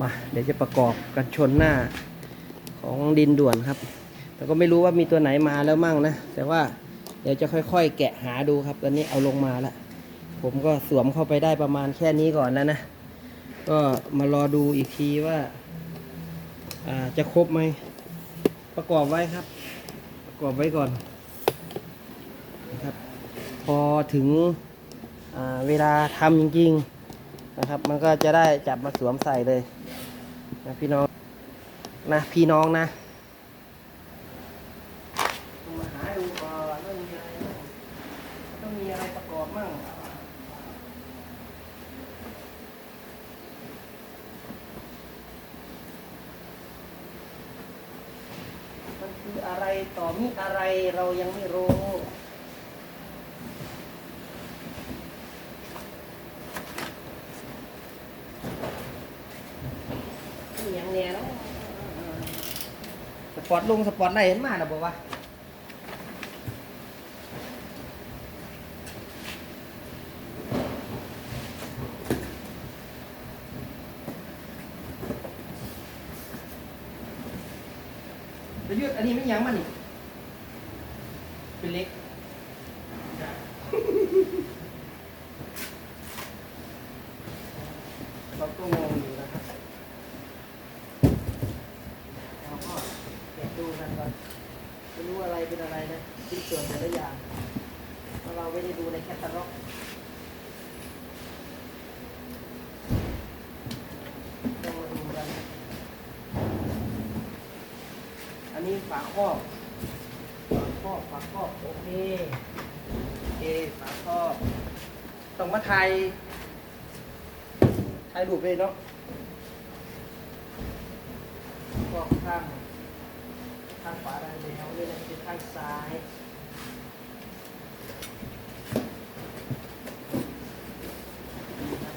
มาเดี๋ยวจะประกอบกันชนหน้าของดินด่วนครับ แต่ก็ไม่รู้ว่ามีตัวไหนมาแล้วมั่งนะ แต่ว่าเดี๋ยวจะค่อย ๆ แกะหาดูครับ ตอนนี้เอาลงมาแล้วผมก็สวมเข้าไปได้ประมาณแค่นี้ก่อนแล้วนะ ก็มารอดูอีกทีว่าาจะครบไหม ประกอบไว้ครับ ประกอบไว้ก่อนนะครับ พอถึงเวลาทำจริง ๆ นะครับ มันก็จะได้จับมาสวมใส่เลย นะพี่น้องนะพี่น้องนะต้องมาหาดูก่อนว่ามีอะไรต้องมีอะไรประกอบมั่งมันคืออะไรต่อมีอะไรเรายังไม่รู้ นี่ยังแน่แล้วสป อร์ตลงสปอร์ตไลท์เห็นมาหรอบอกว่าจะยืดอันนี้ไม่ยั้งมันอีกป็นเล็ก เราก็งงอยู่นะครับเราก็เก็บดูกันก่อนไม่รู้ อะไรเป็นอะไรนะชิ้นส่วนแต่ละอย่างเราะเราไม่ได้ดูในแคตตาล็อกต้องมาดูกัน อันนี้ฝาครอบฝาครอบฝาครอบโอเคโอเคฝาครอบต้องมาไทยถ่ายรูไปเลยเนาะก็ข้าง ข้างขวาได้แล้วนี่นะเป็นข้างซ้าย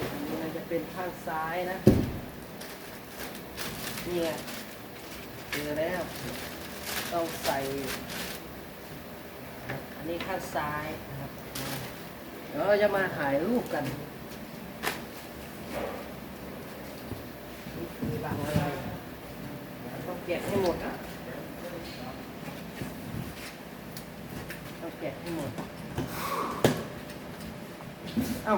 อันนี้นะจะเป็นข้างซ้ายนะนี่ไงเจอแล้วต้องใส่ อันนี้ข้างซ้ายนะครับเดี๋ยวเราจะมาถ่ายรูปกันนี่คือรังอะไรต้องแกะให้หมดอะต้องแกะให้หมด เอ้า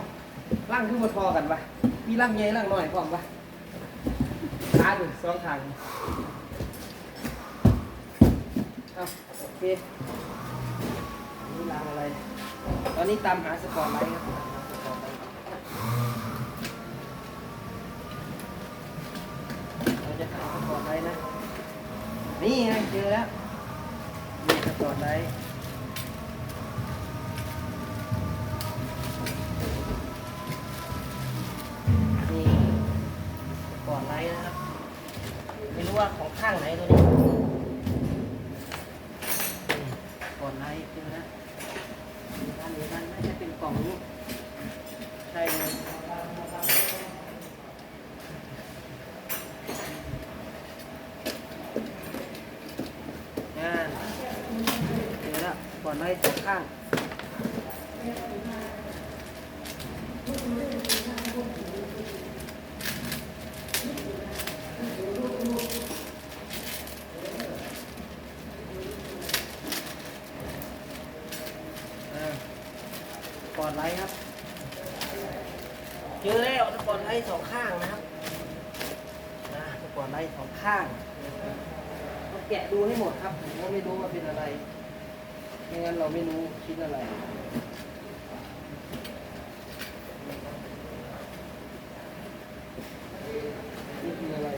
ร่างขึ้นมาทอกันปะมีร่างใหญ่ร่างน้อยพร้อมปะขาหนึ่งสองทางเอ้าโอเคนี่รังอะไร ตอนนี้ตามหาสปอร์ตไลท์ครับเราจะหาสปอร์ตไลท์นะ นี่ไงเจอแล้วมีสปอร์ตไลท์ ว่าของข้างไหนตัวนี้นี่อร์ตไลท์เจอแล้วมีด้านนี้ด้านน่าจะเป็นกล่องนี้ใช่เลยงานเจอแล้วก่อนไล่สองข้างอ่าสปอร์ตไลท์ครับ เจอแล้ว สอร์ตไลท์สองข้างนะครับนะสปอร์ไลท์สองข้างต้องแกะดูให้หมดครับผมก็ไม่รู้ว่าเป็นอะไรไม่งั้นเราไม่รู้ชิ้นอะไรนี่คืออะไร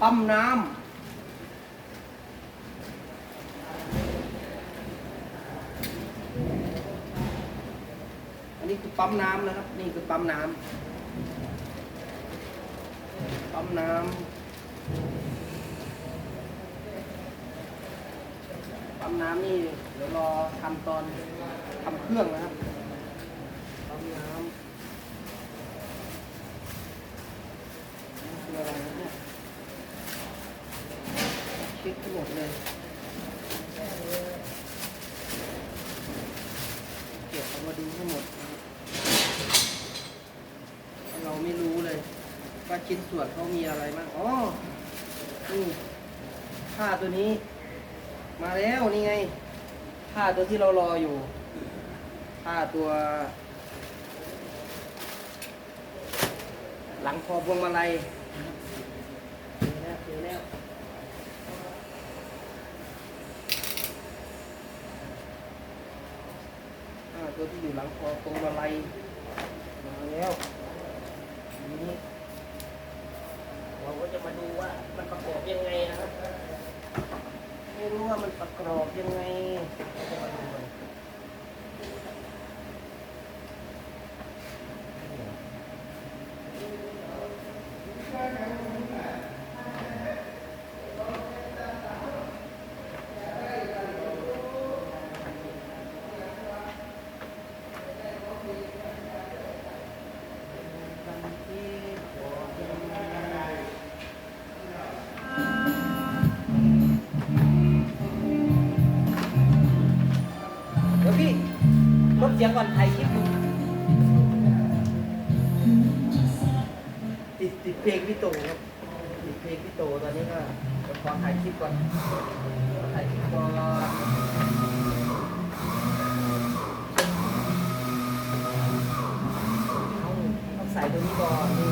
ปั๊มน้ำ อันนี้คือ ปั๊มน้ำนะครับ นี่คือปั๊มน้ำปั๊มน้ำปั๊มน้ำนี่เดี๋ยวรอทำตอนทำเครื่องนะครับปั๊มน้ำคืออะไรเนี่ยเช็คทั้งหมดเลยเก็บเอามาดูให้หมด ไม่รู้เลย ว่าชิ้นส่วนเขามีอะไรบ้างอ๋อนี่ผ้าตัวนี้ มาแล้วนี่ไงผ้าตัวที่เรารออยู่ผ้าตัว หลังคอพวงมาลัยเจอแล้วเจอแล้วอ่าตัวที่อยู่หลังคอพวงมาลัยมาแล้วทีนี้เราก็จะ มาดูว่ามันประกอบยังไงนะครับไม่รู้ว่ามันประกอบยังไงจะมาดูมัน ลดเสียงก่อนไทยคลิปอยู่ติดติดเพลงพี่โตครับติดเพลงพี่โตตอนนี้ก็เดี๋ยวขอถ่ายคลิปก่อนขอถ่ายคลิปก่อนต้องต้องใส่ตัวนี้ก่อนนี่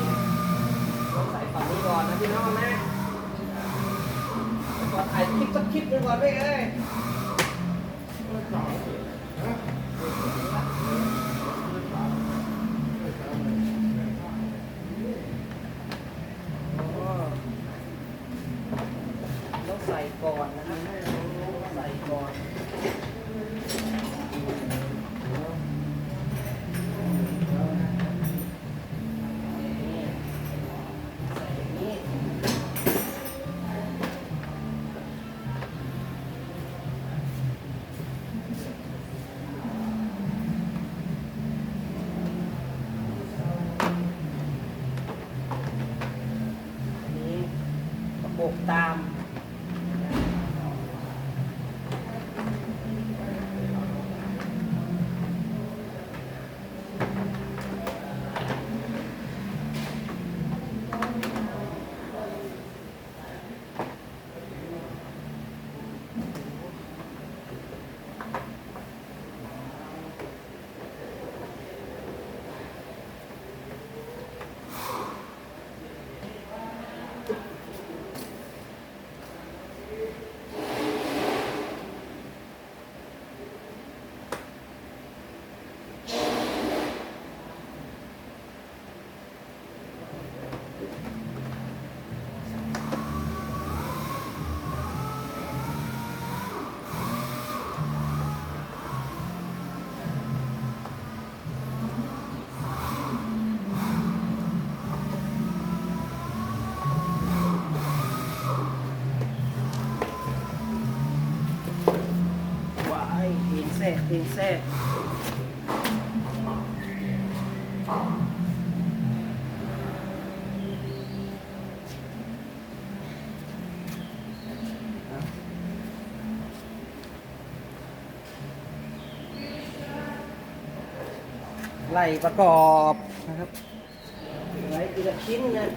ต้องใส่ฝั่งนี้ก่อนนะพี่น้องนะขอถ่ายคลิปสักคลิปหนึงก่อนด้วยเอ้ย กตาม เพลงแทรกไล่ประกอบนะครับไว้ทีละชิ้นนะ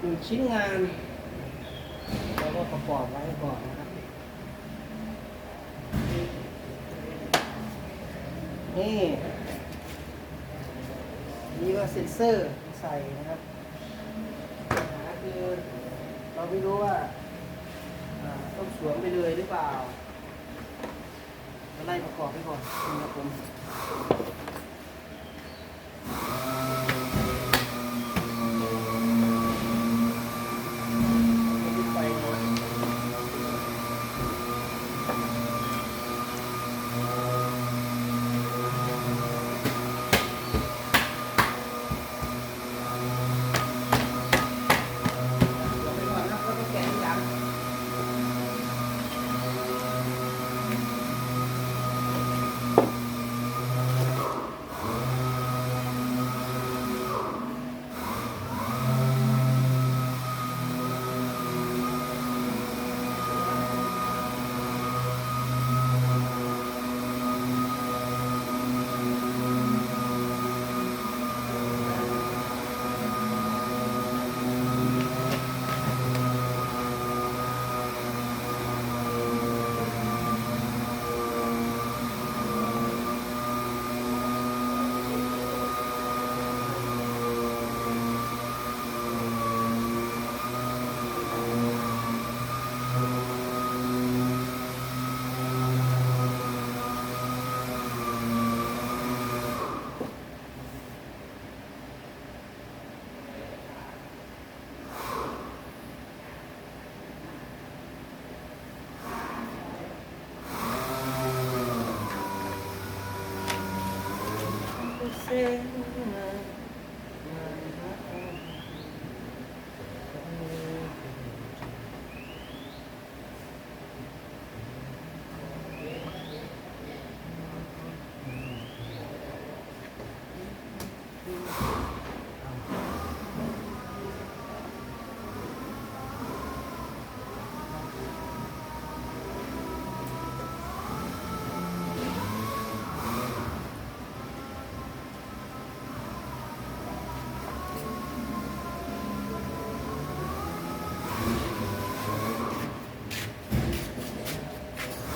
หนึ่งชิ้นงาน แล้วก็ประกอบไว้ก่อนนะครับ นี่ นี่ก็เซ็นเซอร์ใส่นะครับปัญหาคือเราไม่รู้ว่าต้องสวมไปเลยหรือเปล่าเราไล่ประกอบไปก่อนนะครับผม water.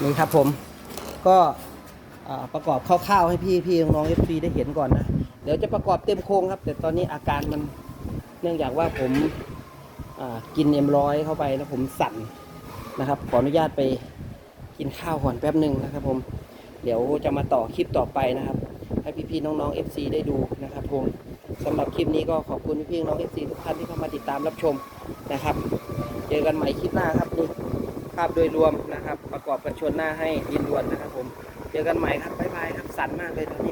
นี่ครับผมก็ประกอบคร่าวๆให้พี่พี่น้องเอฟซีได้เห็นก่อนนะ เดี๋ยวจะประกอบเต็มโครงครับ แต่ตอนนี้อาการมันเนื่องจากว่าผมกินเอ็มร้อยเข้าไปแล้วผมสั่นนะครับ ขออนุญาตไปกินข้าวก่อนแป๊บหนึ่งนะครับ ผมเดี๋ยวจะมาต่อคลิปต่อไปนะครับ ให้พี่ๆน้องๆ FC ได้ดูนะครับผมสำหรับคลิปนี้ก็ขอบคุณพี่ๆน้อง FC ทุกท่านที่เข้ามาติดตามรับชมนะครับ เจอกันใหม่คลิปหน้าครับนี่ ภาพโดยรวมนะครับ ประกอบกันชนหน้าให้ยินดวนนะครับผม เจอกันใหม่ครับบ๊ายบายครับสั่นมากเลยตอนนี้